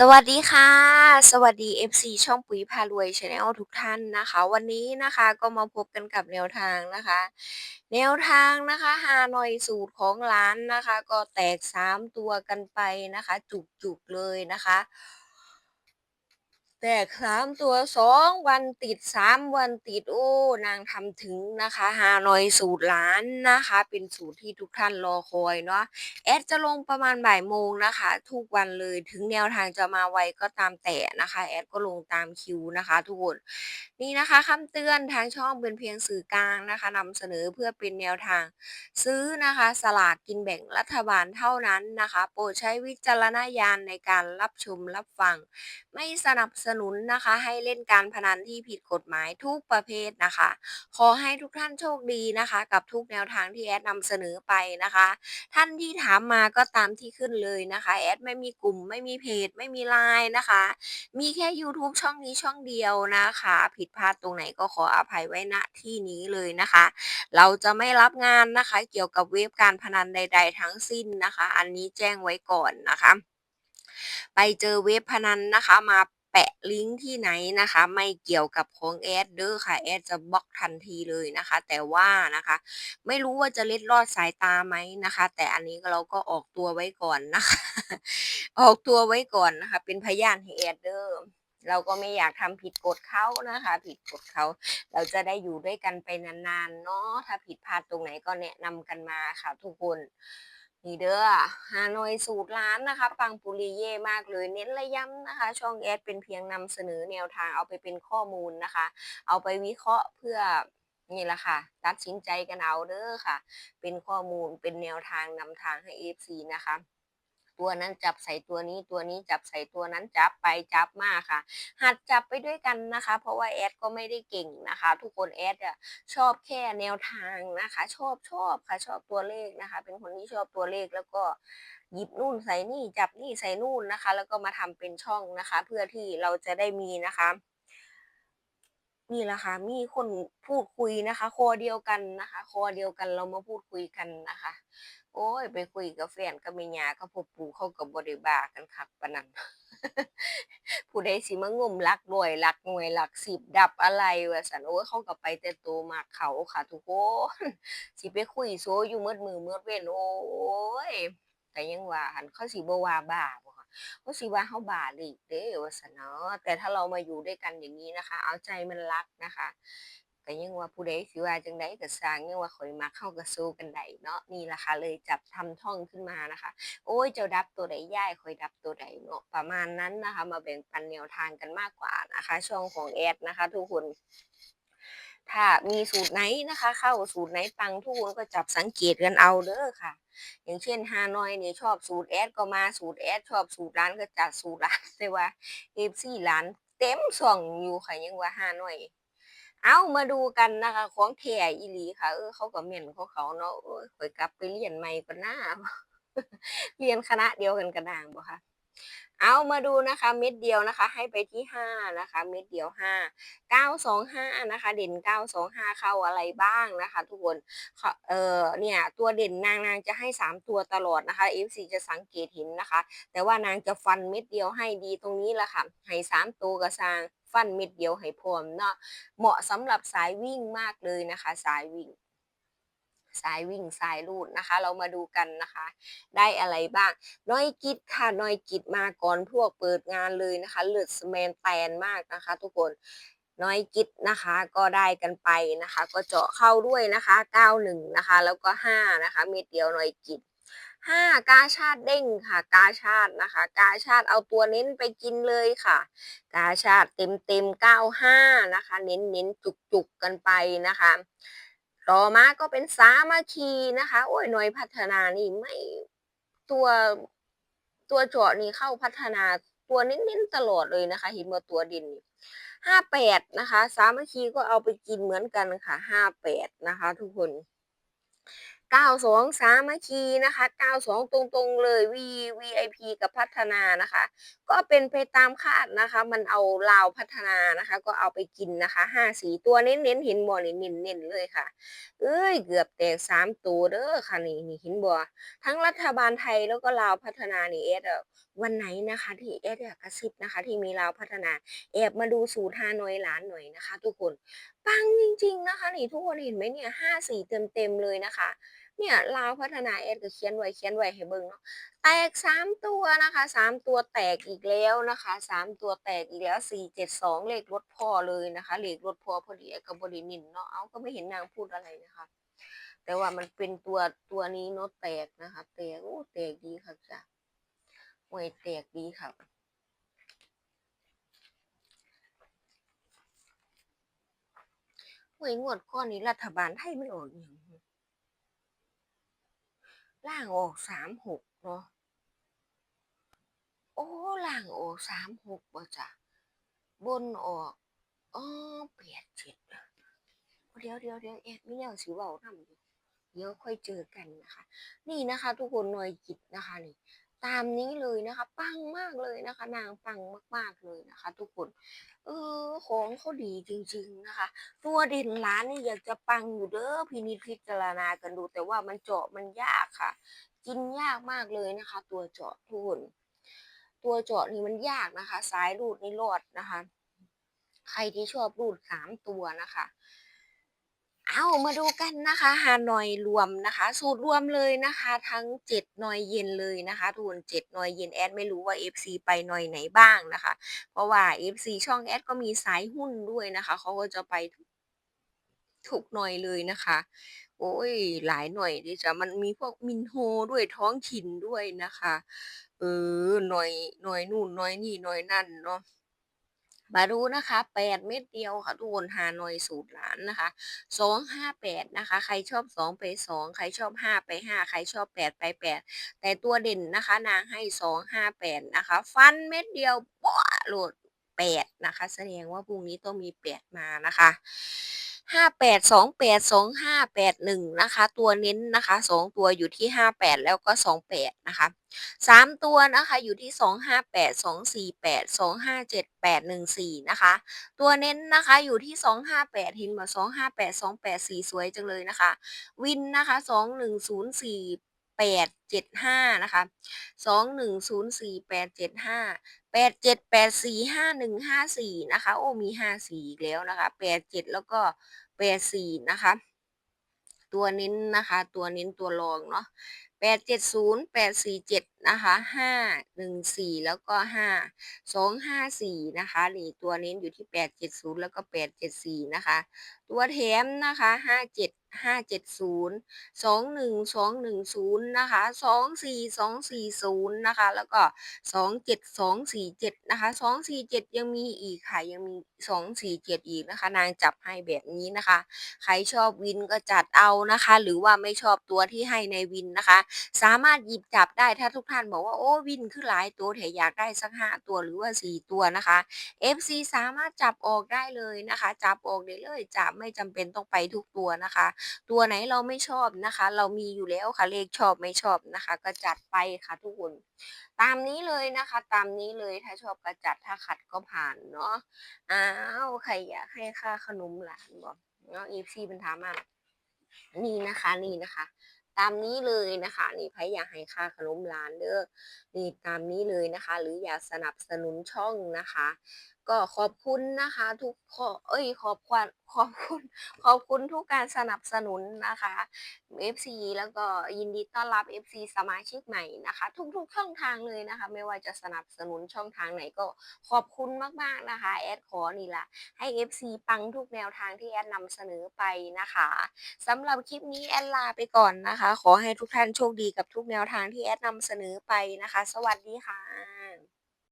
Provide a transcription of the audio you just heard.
สวัสดีค่ะ สวัสดี FC ช่องปุ๋ยพารวยชาแนลทุกท่านนะคะ วันนี้นะคะก็มาพบกันกับแนวทางนะคะ แนวทางนะคะฮานอยสูตรของร้านนะคะ ก็แตก 3 ตัวกันไปนะคะ จุกๆเลยนะคะ แตกสามตัวสองวันติดสามวันติดโอ้นางทำถึงนะคะฮานอยสูตรล้านนะคะ เป็นสูตรที่ทุกท่านรอคอยเนาะแอดจะลงประมาณบ่ายโมงนะคะ ทุกวันเลยถึงแนวทางจะมาไวก็ตามแต่นะคะ แอดก็ลงตามคิวนะคะ ทุกคนนี่นะคะคำเตือนทางช่องเป็นเพียงสื่อกลางนะคะนำเสนอเพื่อเป็นแนวทาง ซื้อนะคะสลากกินแบ่งรัฐบาลเท่านั้นนะคะ โปรดใช้วิจารณญาณในการรับชมรับฟัง ไม่สนับสนุนนะคะ ให้เล่นการพนันที่ผิดกฎหมายทุกประเภทนะคะ ขอให้ทุกท่านโชคดีนะคะ กับทุกแนวทางที่แอดนำเสนอไปนะคะ ท่านที่ถามมาก็ตามที่ขึ้นเลยนะคะแอดไม่มีกลุ่มไม่มีเพจ ไม่มีไลน์นะคะ มีแค่ YouTube ช่องนี้ช่องเดียวนะคะ ผิดพลาดตรงไหนก็ขออภัยไว้ณที่นี้เลยนะคะ เราจะไม่รับงานนะคะ เกี่ยวกับเว็บการพนันใด ๆ ทั้งสิ้นนะคะ อันนี้แจ้งไว้ก่อนนะคะ ไปเจอเว็บพนันนะคะมาะลิงก์ที่ไหนนะคะ ไม่เกี่ยวกับของแอดเด้อค่ะแอดจะบล็อกทันทีเลยนะคะ แต่ว่านะคะ ไม่รู้ว่าจะเล็ดลอดสายตาไหมนะคะ แต่อันนี้เราก็ออกตัวไว้ก่อนนะคะ ออกตัวไว้ก่อนนะคะ เป็นพยานให้แอดเด้อเราก็ไม่อยากทำผิดกฎเขานะคะ ผิดกฎเขา เราจะได้อยู่ด้วยกันไปนานๆเนาะถ้าผิดพลาดตรงไหนก็แนะนำกันมาค่ะทุกคน นี่เด้อฮานอยสูตรร้านนะคะ ปังปุริเย่มากเลย เน้นระย้ำนะคะ ช่องแอดเป็นเพียงนำเสนอแนวทางเอาไปเป็นข้อมูลนะคะ เอาไปวิเคราะห์เพื่อนี่แหละค่ะ ตัดสินใจกันเอาเด้อค่ะ เป็นข้อมูลเป็นแนวทางนำทางให้ FC นะคะ ตัวนั้นจับใส่ตัวนี้ตัวนี้จับใส่ตัวนั้นจับไปจับมาค่ะ หัดจับไปด้วยกันนะคะ เพราะว่าแอดก็ไม่ได้เก่งนะคะ ทุกคนแอดอะชอบแค่แนวทางนะคะ ชอบชอบค่ะชอบตัวเลขนะคะ เป็นคนที่ชอบตัวเลขแล้วก็หยิบนู่นใส่นี่จับนี่ใส่นู่นนะคะ แล้วก็มาทำเป็นช่องนะคะ เพื่อที่เราจะได้มีนะคะนี่แหละค่ะมีคนพูดคุยนะคะ คอเดียวกันนะคะ คอเดียวกันเรามาพูดคุยกันนะคะ โอ้ย ไปคุยกับแฟนกับแม่ยากับพ่อปู่เขาก็บ่ได้บ้ากันคักปานนั้นผู้ใดสิมางมลักร้อยลักหน่วยลักสิบดับอะไรว่าซั่นโอ้ยเขาก็ไปแต่โตมักเขาค่ะทุกคนสิไปคุยโซอยู่มืดมือมืดเว้นโอ้ยก็ยังว่าหันเขาสิบว่าบาบ่คะเขาสิว่าเฮาบ้าอีกเด้ว่าซั่นเนาะแต่ถ้าเรามาอยู่ด้วยกันอย่างนี้นะคะ เอาใจมันรักนะคะ ก็ยังว่าผู้ใดสิว่าจังใดก็สร้างยังว่าข่อยมักเฮาก็สู้กันได้เนาะนี่ล่ะค่ะเลยจับทำท่องขึ้นมานะคะ โอ้ยเจ้าดับตัวใดย่ายคอยดับตัวใดเนาะประมาณนั้นนะคะ มาแบ่งปันแนวทางกันมากกว่านะคะ ช่องของแอดนะคะ ทุกคนถ้ามีสูตรไหนนะคะ เข้าสูตรไหนปังทุกคนก็จับสังเกตกันเอาเด้อค่ะ อย่างเช่นฮานอยเนี่ยชอบสูตรแอดก็มาสูตรแอดชอบสูตรร้านก็จัดสูตรร้านแต่ว่าเอฟซีร้านเต็มส่องอยู่ค่ะยังว่าฮานอย เอามาดูกันนะคะ ของแท้อีหลีค่ะ เออเขาก็เม่นของเขาเนาะโอ้ยข่อยกลับไปเรียนใหม่ก่อนหน้าเรียนคณะเดียวกันกระด่างบ่คะเอามาดูนะคะ เม็ดเดียวนะคะ ให้ไปที่ห้านะคะ เม็ดเดียวห้าเก้าสองห้านะคะ เด่นเก้าสองห้าเข้าอะไรบ้างนะคะ ทุกคนเออเนี่ยตัวเด่นนางนางจะให้สามตัวตลอดนะคะ FC จะสังเกตเห็นนะคะ แต่ว่านางจะฟันเม็ดเดียวให้ดีตรงนี้แหละค่ะให้สามตัวกระซาง ฟันเม็ดเดียวให้พร้อมเนาะเหมาะสำหรับสายวิ่งมากเลยนะคะ สายวิ่ง สายวิ่งสายลูดนะคะ เรามาดูกันนะคะ ได้อะไรบ้างน้อยกิดค่ะน้อยกิดมาก่อนพวกเปิดงานเลยนะคะเลือดสแมนแตนมากนะคะ ทุกคนน้อยกิดนะคะก็ได้กันไปนะคะ ก็เจาะเข้าด้วยนะคะ 91 นะคะ แล้วก็ 5 นะคะเม็ดเดียวน้อยกิด 5กาชาติเด้งค่ะ กาชาตินะคะ กาชาติเอาตัวเน้นไปกินเลยค่ะ กาชาติเต็มเต็ม95 นะคะ เน้นเน้นจุกจุกกันไปนะคะ ต่อมาก็เป็นสามัคคีนะคะ โอ้ยหน่วยพัฒนานี่ไม่ตัวตัวเจาะนี่เข้าพัฒนาตัวเน้นๆตลอดเลยนะคะหินมาตัวดินห้าแปดนะคะ สามัคคีก็เอาไปกินเหมือนกันค่ะห้าแปดนะคะ ทุกคน 92สามัคคีนะคะ 92 ตรงๆเลย V VIP กับพัฒนานะคะ ก็เป็นไปตามคาดนะคะ มันเอาลาวพัฒนานะคะ ก็เอาไปกินนะคะ54ตัวเน้นๆเห็นบ่นี่เน้นๆเลยค่ะ เอ๊ยเกือบแตก 3 ตัวเด้อค่ะนี่นี่เห็นบ่ทั้งรัฐบาลไทยแล้วก็ลาวพัฒนานี่แอดอะวันไหนนะคะที่แอดอยากกระซิบนะคะ ที่มีลาวพัฒนาแอบมาดูสูตรฮานอยหลานหน่อยนะคะ ทุกคนปังจริงๆนะคะนี่ทุกคนเห็นไหมเนี่ย54เต็มๆเลยนะคะเนี่ยลาวพัฒนาแอดก็เขียนไว้เขียนไว้ให้เบิ่งเนาะแตก3ตัวนะคะ3ตัวแตกอีกแล้วนะคะ3ตัวแตกอีกแล้ว472เจ็ดสองเลขรถพ่อเลยนะคะเลขรถพ่อพอดีก็บ่ได้เน้นเนาะเอาก็ไม่เห็นนางพูดอะไรนะคะ แต่ว่ามันเป็นตัวตัวนี้เนาะแตกนะคะแตกโอ้แตกดีคักจ้ะหวยแตกดีคัก หวยงวดก่อนนี้รัฐบาลไทยมันออกอิหยังล่างออก36เนาะโอ้ล่างออก36บ่จ้ะบนออกอ๋อ87เดี๋ยวๆๆแอดมีแนวสิเว้านำอยู่เดี๋ยวค่อยเจอกันนะคะ นี่นะคะ ทุกคนหน่วยกิตนะคะนี่ ตามนี้เลยนะคะ ปังมากเลยนะคะ นางปังมากๆเลยนะคะ ทุกคน เออของเขาดีจริง ๆนะคะ ตัวเด่นร้านนี่อยากจะปังอยู่เด้อพินิจพิจารณากันดู แต่ว่ามันเจาะมันยากค่ะ กินยากมากเลยนะคะ ตัวเจาะทุกคนตัวเจาะนี่มันยากนะคะ สายรูดนี่รอดนะคะ ใครที่ชอบรูด3ตัวนะคะ มาดูกันนะคะฮานอยรวมนะคะ สูตรรวมเลยนะคะ ทั้ง7นอยเย็นเลยนะคะทุกคน7นอยเย็นแอดไม่รู้ว่า FC ไปนอยไหนบ้างนะคะ เพราะว่า FC ช่องแอดก็มีสายหุ้นด้วยนะคะเขาก็จะไปทุกทุกนอยเลยนะคะ โอ๊ยหลายหน่อยดะจ้ะมันมีพวกมินโฮด้วยท้องถิ่นด้วยนะคะ เออหน่อยหน่อยนู่นหน่อยนี่หน่อยนั่นเนาะ มาดูนะคะ8เม็ดเดียวค่ะทุกคนฮานอยสูตรหลานนะคะ258นะคะ ใครชอบ2ไป2ใครชอบ5ไป5ใครชอบ8ไป8แต่ตัวเด่นนะคะ นางให้258นะคะ ฟันเม็ดเดียวปั้วโลด8นะคะ แสดงว่าพรุ่งนี้ต้องมี8มานะคะ 58 28 25 81นะคะ ตัวเน้นนะคะ 2 ตัวอยู่ที่ 58 แล้วก็ 28 นะคะ 3 ตัวนะคะอยู่ที่ 258 248 257 814 นะคะ ตัวเน้นนะคะอยู่ที่ 258 เห็นบ่258 284 สวยจังเลยนะคะ วินนะคะ 2104875 นะคะ 2104 875 แปดเจ็ดแปดสี่ห้าหนึ่งห้าสี่นะคะ โอ้มีห้าสี่แล้วนะคะแปดเจ็ดแล้วก็แปดสี่นะคะ ตัวนิ้นนะคะ ตัวนิ้นตัวรองเนาะ 870 847นะคะ514แล้วก็5 254นะคะนี่ตัวเน้นอยู่ที่870แล้วก็874นะคะ ตัวแถมนะคะ57 570 21 210นะคะ24 240นะคะ แล้วก็27 247นะคะ247ยังมีอีกค่ะยังมี247อีกนะคะ นางจับให้แบบนี้นะคะ ใครชอบวินก็จัดเอานะคะ หรือว่าไม่ชอบตัวที่ให้ในวินนะคะสามารถหยิบจับได้ถ้าทุกท่านบอกว่าโอ้วินคือหลายตัวแท้อยากได้สัก5ตัวหรือว่า4ตัวนะคะ FC สามารถจับออกได้เลยนะคะ จับออกได้เลยจ้ะไม่จำเป็นต้องไปทุกตัวนะคะ ตัวไหนเราไม่ชอบนะคะ เรามีอยู่แล้วค่ะเลขชอบไม่ชอบนะคะ ก็จัดไปค่ะทุกคนตามนี้เลยนะคะ ตามนี้เลยถ้าชอบก็จัดถ้าขัดก็ผ่านเนาะอ้าวใครอยากให้ค่าขนมหลานบ่เนาะ FC เพิ่นถามมานี่นะคะนี่นะคะ ตามนี้เลยนะคะ นี่ไผอยากให้ค่าขนมร้านเด้อนี่ตามนี้เลยนะคะ หรืออยากสนับสนุนช่องนะคะ ก็ขอบคุณนะคะ ทุกข้อเอ๊ยขอบควันขอบคุณขอบคุณทุกการสนับสนุนนะคะ FC แล้วก็ยินดีต้อนรับ FC สมาชิกใหม่นะคะ ทุกๆช่องทางเลยนะคะ ไม่ว่าจะสนับสนุนช่องทางไหนก็ขอบคุณมากๆนะคะแอดขอนี่ละให้ FC ปังทุกแนวทางที่แอดนำเสนอไปนะคะสำหรับคลิปนี้แอดลาไปก่อนนะคะ ขอให้ทุกท่านโชคดีกับทุกแนวทางที่แอดนำเสนอไปนะคะ สวัสดีค่ะ